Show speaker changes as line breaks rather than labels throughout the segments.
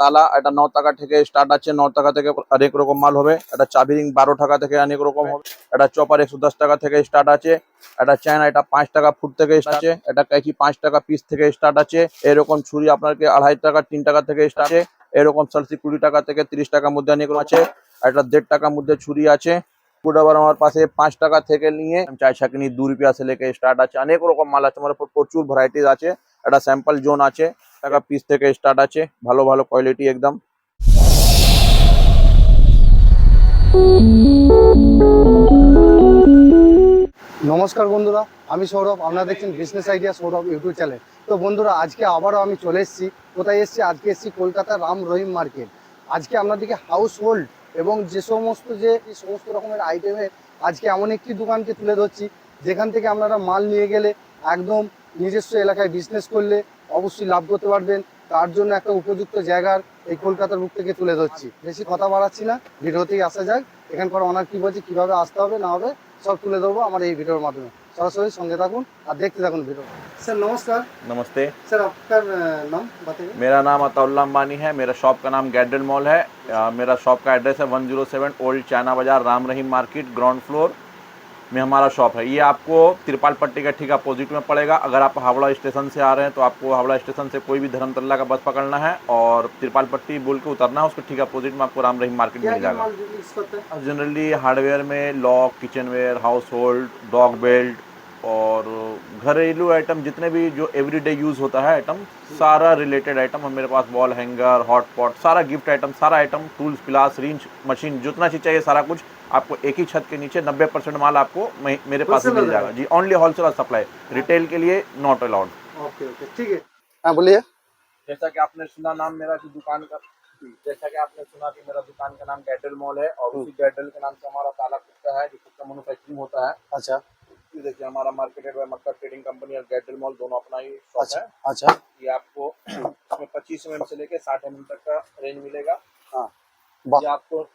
তালা, এটা ন টাকা থেকে স্টার্ট আছে, ন টাকা থেকে অনেক রকম মাল হবে। এটা চাবি রিং বারো টাকা থেকে অনেক রকম হবে। এটা চপার একশো দশ টাকা থেকে স্টার্ট আছে। এটা চায়না এটা পাঁচ টাকা ফুট থেকে আছে। এটা কাইকি পাঁচ টাকা পিস থেকে স্টার্ট আছে। এরকম ছুরি আপনাকে আড়াই টাকা, তিন টাকা থেকে স্টার্ট আছে। এরকম সালসি কুড়ি টাকা থেকে তিরিশ টাকার মধ্যে অনেক আছে। এটা দেড় টাকার মধ্যে ছুরি আছে। পুরো আবার আমার পাশে পাঁচ টাকা থেকে নিয়ে চার ছাকনি দু রুপিয়া সে লেকে স্টার্ট আছে। অনেক রকম মাল আছে, আমার প্রচুর ভ্যারাইটিস আছে। একটা স্যাম্পল জোন আছে। টাকা পিস থেকে স্টার্ট আছে। ভালো ভালো কোয়ালিটি একদম।
নমস্কার বন্ধুরা, আমি সৌরভ। আপনারা দেখছেন business idea Sourav YouTube channel তো বন্ধুরা, আজকে আবারও আমি চলে এসেছি। কোথায় এসেছি? আজকে এসেছি কলকাতা রাম রহিম মার্কেট আজকে আপনাদেরকে হাউস হোল্ড এবং যে সমস্ত যে সমস্ত রকমের আইটেমের আজকে এমন একটি দোকানকে তুলে ধরছি। যেখান থেকে আপনারা মাল নিয়ে গেলে একদম নিজস্ব এলাকায় বিজনেস করলে অবশ্যই লাভ করতে পারবেন তার জন্য একটা উপযুক্ত জায়গার এই কলকাতার বুক থেকে তুলে ধরছি বেশি কথা বাড়াচ্ছি না ভিডিওতেই আসা যাক এখানকার অনার কি বলছে কিভাবে আসতে হবে না হবে সব তুলে ধরবো আমার এই ভিডিওর মাধ্যমে সরাসরি সঙ্গে থাকুন আর দেখতে থাকুন ভিডিও স্যার নমস্কার
नमस्ते
স্যার আপনার আহ, নাম बताइए
मेरा नाम अताउल्ला अंबानी है मेरा शॉप का नाम गैडल मॉल है अ, मेरा शॉप का एड्रेस है 107 ओल्ड चाइना बाजार Ram Rahim market ground floor में हमारा शॉप है। ये आपको तिरपाल पट्टी का ठीक अपोजिट में पड़ेगा। अगर आप हावड़ा स्टेशन से आ रहे हैं तो आपको हावड़ा स्टेशन से कोई भी धर्मतल्ला का बस पकड़ना है और तिरपाल पट्टी बोल के उतरना है उसके ठीक अपोजिट में आपको राम रहीम मार्केट मिल जाएगा। जनरली हार्डवेयर में lock kitchenware house hold dog belt और घरेलू आइटम जितने भी जो एवरीडे यूज़ होता है आइटम सारा रिलेटेड आइटम मेरे पास वॉल हैंगर हॉट पॉट सारा गिफ्ट आइटम सारा item tools pliers wrench machine जितना चीज़ चाहिए सारा कुछ आपको एक ही छत के नीचे 90 परसेंट माल आपको मेरे पास मिल जाएगा। जी ओनली होलसेल सप्लाई रिटेल के लिए नॉट अलाउड
ओके ओके ठीक है। हाँ बोलिए।
जैसा कि आपने सुना नाम मेरा की दुकान का जैसा कि आपने सुना कि मेरा दुकान का नाम गैडल मॉल है और उसी गैडल के नाम से हमारा ताला खुदका है जो खुद का मैन्युफैक्चरिंग होता है।
अच्छा।
ये देखिए हमारा marketed by Makka trading company और गैडल मॉल दोनों अपना ही शॉप
अच्छा
है।
अच्छा।
ये आपको इसमें पच्चीस एम से लेके साठ एम तक का रेंज मिलेगा।
हाँ।
ये आपको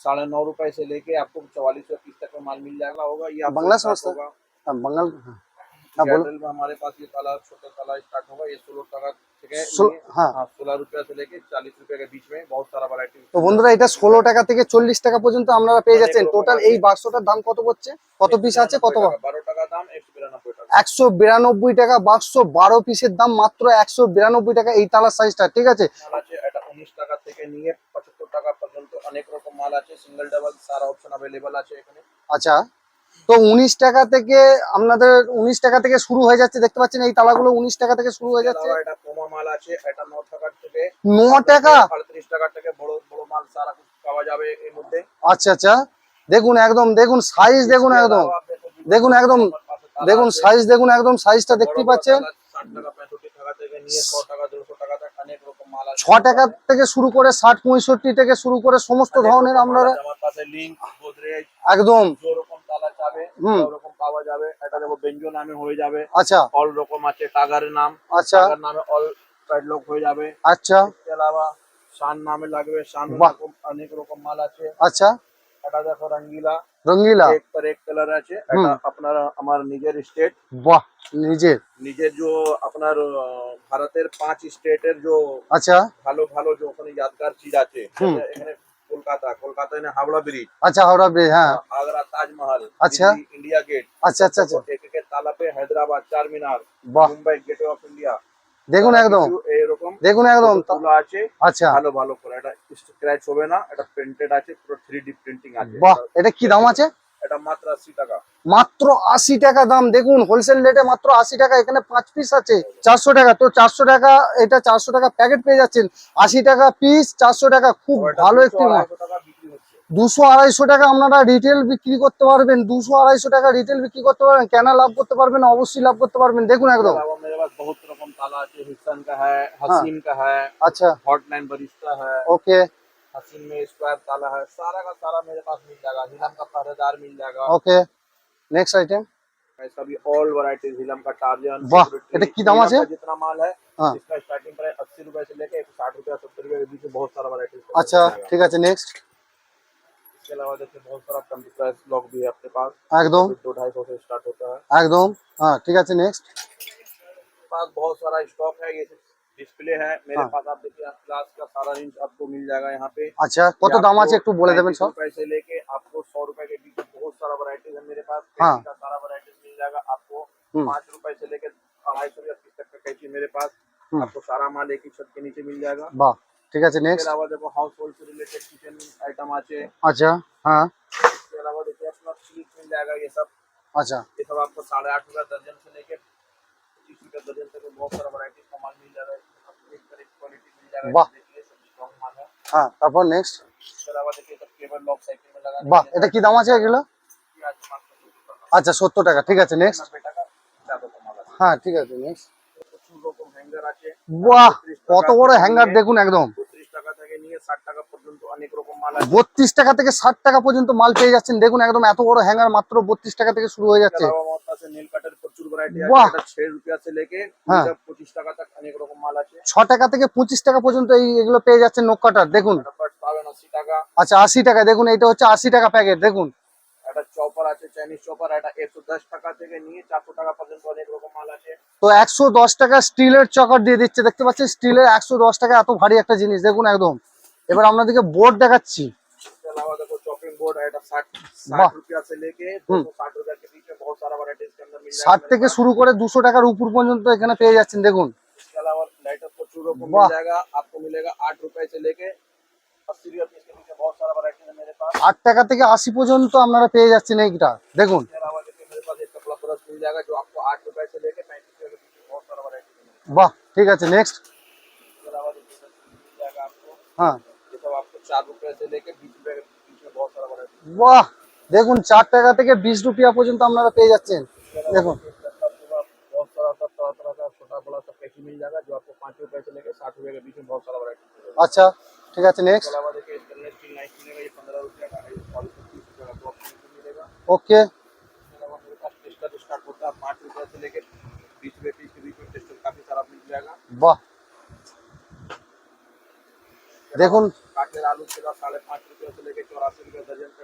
साढ़े नौ रुपए से लेके आपको चौवालीस रुपए तक का माल मिल जाएगा होगा। ये
बंगला समझता
होगा।
हाँ, बंगाल हाँ।
हमारे पास ये ताला छोटा ताला स्टार्ट होगा ये सोलह टका থেকে
सो-
নিয়ে-
हाँ।
हाँ सोलह रुपया से लेके चालीस रुपये के बीच में बहुत सारा वैरायटी
তো বন্ধুরা এটা ষোলো টাকা থেকে চল্লিশ টাকা পর্যন্ত আপনারা পেয়ে যাচ্ছেন টোটাল এই বাক্সটার দাম কত পড়ছে কত পিস আছে কত
বারো টাকা দাম একশো বিরানব্বই টাকা
একশো বিরানব্বই টাকা বাক্স বারো পিসের দাম মাত্র একশো বিরানব্বই টাকা এই তালার সাইজটা ঠিক আছে
মাল আছে এটা উনিশ টাকা থেকে নিয়ে পঁচাত্তর টাকা পর্যন্ত অনেক রকম মাল আছে সিঙ্গেল ডাবল সারা অপশন অ্যাভেলেবল আছে এখানে
আচ্ছা তো উনিশ টাকা থেকে আপনাদের উনিশ টাকা থেকে শুরু হয়ে যাচ্ছে দেখতে পাচ্ছেন এই তালাগুলো উনিশ টাকা থেকে শুরু হয়ে যাচ্ছে।
ন
টাকা? আচ্ছা আচ্ছা। দেখুন একদম দেখুন সাইজ দেখুন একদম। দেখুন একদম দেখুন সাইজ দেখুন একদম সাইজটা
বড়
দেখতেই পাচ্ছেন।
ছ টাকা
থেকে শুরু করে ষাট পঁয়ষট্টি থেকে শুরু করে সমস্ত ধরনের আপনারা একদম। হুম।
ওরকম পাওয়া যাবে এটা দেখো বেঞ্জো নামে হয়ে যাবে
আচ্ছা
অল রকম আছে টাগারের নাম
আচ্ছা
টাগার নামে অল প্যাডলক হয়ে যাবে
আচ্ছা
इसके अलावा शान नामे লাগবে শান
বাহ।
রকম অনেক রকম মাল আছে
আচ্ছা
এটা দেখো রঙ্গিলা
রঙ্গিলা
এক পর এক কালার আছে এটা আপনার আমার নিজের স্টেট
বাহ নিজের
নিজের যে আপনার আহ, ভারতের পাঁচ স্টেটের যে
আচ্ছা
ভালো ভালো যে ওখানে यादगार चीज আছে
হুম।
যেটা এখানে কলকাতা কলকাতা মানে হাওড়া ব্রিজ
আচ্ছা হাওড়া ব্রিজ হ্যাঁ।
আগ্রা তাজমহল
আচ্ছা।
ইন্ডিয়া গেট
আচ্ছা আচ্ছা আচ্ছা।
একে Hyderabad Char
Minar
Mumbai gate of India
দেখুন একদম।
এরকম
দেখুন একদম।
তালা আছে।
আচ্ছা।
ভালো ভালো করে। এটা স্ক্র্যাচ হবে না। এটা প্রিন্টেড আছে। পুরো থ্রি ডি প্রিন্টিং আছে।
বাহ। এটা কি দাম আছে?
এটা মাত্র 80 টাকা।
মাত্র আশি টাকা দাম দেখুন হোলসেল রেটে মাত্র আশি টাকা এখানে পাঁচ পিস আছে চারশো টাকা তো চারশো টাকা এটা চারশো টাকা প্যাকেট পেয়ে যাচ্ছেন আশি টাকা পিস চারশো টাকা খুব
তো এটা
ভালো
200
একটি মাল
আড়াইশো টাকা বিক্রি হচ্ছে
দুশো আড়াইশো টাকা আপনারা রিটেল বিক্রি করতে পারবেন দুশো আড়াইশো টাকা রিটেল বিক্রি করতে পারবেন কেন লাভ করতে পারবেন অবশ্যই লাভ করতে পারবেন দেখুন একদম
अलावा मेरे पास बहुत रकम ताला আছে हिस्सन का है हसीन का है
আচ্ছা
हॉटलाइन बरिस्ता है
ওকে
हसीन में स्क्वायर ताला है सारा का सारा मेरे पास मिल जाएगा हिलम का पहरेदार मिल जाएगा
ওকে নেক্সট आइटम
ऐसा भी ऑल वैरायटीज हिलम का टार्जन
वाह,
security,
এটা কি দাম
हिलम
আছে?
का जितना माल है
हाँ।
इसका स्टार्टिंग प्राइस अस्सी रुपए से लेके एक सौ साठ रुपया सत्तर रुपए के बीच में बहुत सारा वैरायटीज
আচ্ছা ঠিক আছে নেক্সট
इसके अलावा देखिए बहुत सारा कंप्यूटर लॉक भी है अपने पास
একদম
दो ढाई सौ से स्टार्ट होता है
একদম হ্যাঁ ঠিক আছে নেক্সট
पास बहुत सारा स्टॉक है ये डिस्प्ले है मेरे
हाँ।
पास आप देखिए ग्लास का सारा रेंज आपको मिल जाएगा यहाँ पे
আচ্ছা কত দাম আছে একটু বলে দেবেন সব
रुपए से लेके पास
हाँ।
कैंची का सारा वैरायटीज मिल जाएगा आपको
हम्म।
पाँच रुपए से लेके अढ़ाई सौ या तीस तक का कैंची मेरे पास
हम्म।
आपको सारा माल एक ही छत के नीचे मिल जाएगा
বাহ ঠিক আছে
इसके
নেক্সট
अलावा देखो हाउस होल्ड से रिलेटेड किचन आइटम आचे
আচ্ছা হ্যাঁ
इसके अलावा देखिए अपना स्लीप मिल जाएगा ये सब
আচ্ছা
ये सब आपको साढ़े आठ रुपये दर्जन से लेके पच्चीस रुपये दर्जन तक बहुत सारा वैरायटी का माल मिल जाएगा आपको एक तरह की क्वालिटी मिल जाएगा
वाह।
देखिए सब स्ट्रॉन्ग माल है
হ্যাঁ তারপর নেক্সট
इसके अलावा देखिए सब केबल लॉक साइकिल में लगाने
বাহ
के लिए
এটা কি দাম আছে এগুলো আচ্ছা সত্তর টাকা। ঠিক আছে নেক্সট হ্যাঁ ঠিক আছে নেক্সট বাহ কত বড় হ্যাঙ্গার দেখুন একদম।
বত্রিশ টাকা থেকে ষাট টাকা পর্যন্ত মাল
পেয়ে যাচ্ছেন। দেখুন একদম এত বড় হ্যাঙ্গার মাত্র বত্রিশ টাকা থেকে শুরু হয়ে যাচ্ছে।
হ্যাঁ।
ছ টাকা থেকে পঁচিশ টাকা পর্যন্ত এই এগুলো পেয়ে যাচ্ছে নোক কাটার দেখুন। আচ্ছা আশি টাকা দেখুন এটা হচ্ছে আশি টাকা প্যাকেট দেখুন।
চাইনিজ চপার এটা একশো দশ টাকা থেকে নিয়ে চারশো টাকা পর্যন্ত অনেক রকম মাল আছে
তো একশো দশ টাকা স্টিলের চকার দিয়ে দিচ্ছে দেখতে পাচ্ছেন স্টিলের একশো দশ টাকা এত ভারী একটা জিনিস দেখুন একদম এবার আপনাদেরকে বোর্ড দেখাচ্ছি
इसके अलावा देखो चॉपिंग बोर्ड है এটা साठ
वाह।
साठ रुपया से लेके दो
हम्म।
सौ साठ रुपया के बीच में बहुत सारा वैरायटी इसके अंदर मिल
ষাট
जाएगा
থেকে শুরু করে দুশো টাকার উপর পর্যন্ত এখানে পেয়ে যাচ্ছেন দেখুন
इसके अलावा लाइटर प्रचुर रकम
वाह।
मिल जाएगा आपको मिलेगा आठ रुपए से लेके अस्सी रुपया पीस के बीच में बहुत सारा वैरायटी है मेरे पास
আট টাকা থেকে আশি পর্যন্ত আপনারা পেয়ে যাচ্ছেন এইটা। দেখুন। বাহ, ঠিক আছে নেক্সট হ্যাঁ। বাহ, দেখুন, চার টাকা থেকে বিশ রুপিয়া পর্যন্ত আপনারা পেয়ে যাচ্ছেন। দেখুন। আচ্ছা ঠিক আছে নেক্সট ওকে। বাহ। দেখুন।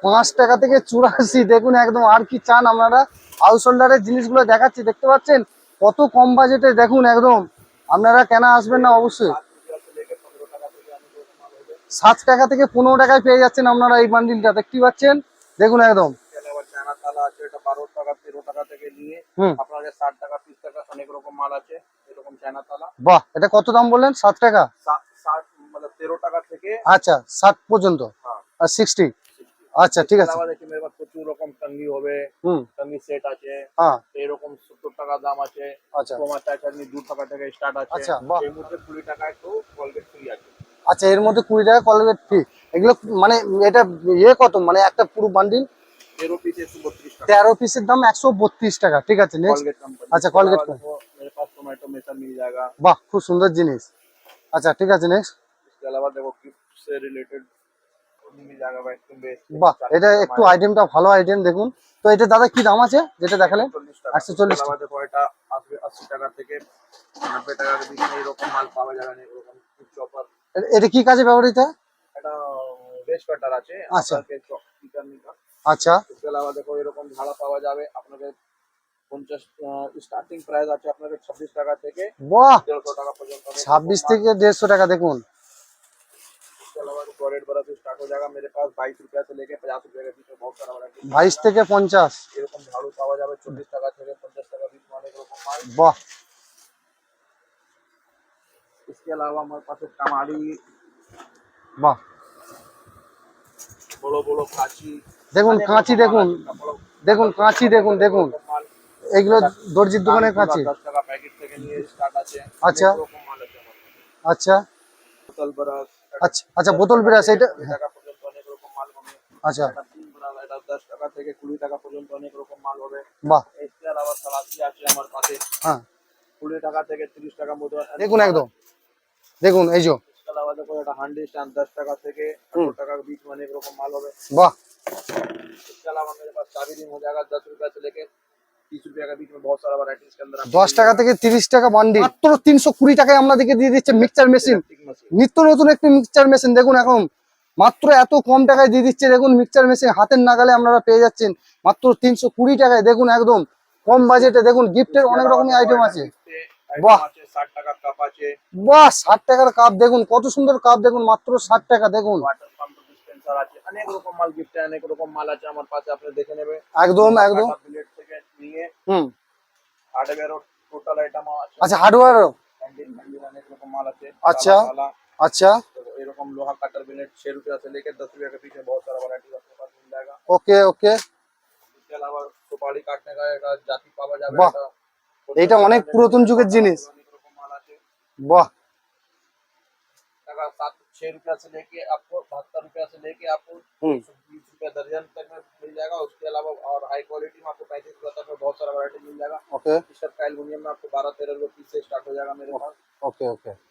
পাঁচ টাকা থেকে চুরাশি, দেখুন একদম আর কি চান আপনারা। হাউস হোল্ডারের জিনিসগুলো দেখাচ্ছি, দেখতে পাচ্ছেন? কত কম বাজেটে দেখুন একদম। আপনারা কেনা আসবেন না অবশ্যই? সাত টাকা থেকে পনেরো টাকায় পেয়ে যাচ্ছেন আপনারা এই বান্ডিলটা দেখতে পাচ্ছেন? দেখুন একদম।
ষাট টাকা টাকা অনেক রকম মাল আছে এরকম চায়না তালা
বাহ এটা কত দাম বললেন? টাকা?
ষাট মানে তেরো টাকা থেকে
আচ্ছা ষাট পর্যন্ত?
হ্যাঁ।
আর সিক্সটি আচ্ছা ঠিক আছে।
প্রচুর রকম টঙ্গি হবে।
হুম।
টঙ্গি সেট আছে।
হ্যাঁ।
এরকম সত্তর টাকা দাম আছে।
আচ্ছা।
তোমার টাকা থেকে স্টার্ট আছে।
আচ্ছা, বাহ।
এর মধ্যে কুড়ি টাকা একটু কলগেট ফ্রি আছে।
আচ্ছা এর মধ্যে কুড়ি টাকা কলগেট ফ্রি এগুলো মানে এটা ইয়ে কত? মানে একটা পুরো বান্ডিল তেরো পিসের দাম একশো বত্রিশ টাকা ঠিক আছে
আচ্ছা কলগেট
বাহ খুব সুন্দর জিনিস। আচ্ছা ঠিক আছে একটু ভালো দেখুন। তো এটা দাদা কি দাম আছে যেটা দেখালেন?
একশো চল্লিশ থেকে এরকম মাল পাওয়া যাবে না এরকম
এটা কি কাজে ব্যবহৃত
এটা
আচ্ছা।
আপনাকে চিকেন নিকা
আচ্ছা
इसके अलावा देखो এরকম ঝাড়া পাওয়া যাবে আপনাকে পঞ্চাশ স্টার্টিং প্রাইস আছে আপনাকে ছাব্বিশ টাকা থেকে
বাহ
দেড়শো টাকা পর্যন্ত অনেক
ছাব্বিশ
রকম
থেকে দেড়শো টাকা দেখুন
इसके अलावा टॉयलेट बड़ा से स्टार्ट हो जाएगा मेरे पास बाईस रुपया से लेके पचास रुपये के बीच में बहुत सारा वैरायटी
বাইশ থেকে পঞ্চাশ
এরকম ঝাড়ু পাওয়া যাবে চল্লিশ টাকা থেকে পঞ্চাশ টাকা बीच में অনেক রকম মাল
বাহ
इसके अलावा हमारे पास एक कमाड़ी
বাহ
বড় বড় কাঁচি
দেখুন কাঁচি দেখুন। দেখুন কাঁচি দেখুন দেখুন। এগুলো দর্জির দোকানের কাঁচি। আচ্ছা। আচ্ছা। আচ্ছা আচ্ছা বোতল বেরা এটা আচ্ছা।
দশ টাকা থেকে কুড়ি টাকা পর্যন্ত অনেক রকম মাল হবে।
বাহ।
আছে আমার
হ্যাঁ।
কুড়ি টাকা থেকে তিরিশ টাকা মতো
দেখুন একদম। দেখুন এই যে।
একটা হান্ডি দশ টাকা থেকে অনেক রকম মাল হবে।
বাহ। দশ টাকা থেকে তিরিশ টাকা বান্ডি মাত্র তিনশো কুড়ি টাকায় দিয়ে দিচ্ছে মিক্সচার মেশিন নিত্য নতুন একটি মিক্সচার মেশিন দেখুন এখন মাত্র এত কম টাকায় দিয়ে দিচ্ছে দেখুন মিক্সচার মেশিন হাতের নাগালে আপনারা পেয়ে যাচ্ছেন মাত্র তিনশো কুড়ি টাকায়। দেখুন একদম কম বাজেটে দেখুন গিফটের অনেক রকমের আইটেম আছে। বাহ! ষাট টাকার কাপ দেখুন কত সুন্দর কাপ দেখুন মাত্র ষাট টাকা দেখুন।
স্যার আছে। অনেক রকম মাল গিফট অনেক রকম মাল আছে আমার পাশে আপনি দেখে নেবেন।
একদম একদম।
প্লেট থেকে নিয়ে
হুম।
হার্ডওয়্যার টোটাল আইটেম আছে।
আচ্ছা হার্ডওয়্যার
হ্যান্ডেল অনেক রকম মাল আছে।
আচ্ছা
আচ্ছা। এরকম লোহা কাটার ব্লেড 6 रुपया से लेकर 10 रुपया के बीच में बहुत सारा वैरायटी आपके पास मिल जाएगा
ओके ओके
इसके अलावा सुपारी काटने का एक जाति पावा এটা
অনেক পুরাতন যুগের জিনিস। বাহ।
छह रुपया से लेके आपको बहत्तर रुपया से लेके आपको
हम्म।
बीस रुपया दर्जन तक में मिल जाएगा। उसके अलावा और हाई क्वालिटी में आपको पैंतीस बहत्तर में बहुत सारा वरायटी मिल जाएगा। ओके में आपको बारह तेरह रुपये पीस से स्टार्ट हो जाएगा मेरे पास।
Okay okay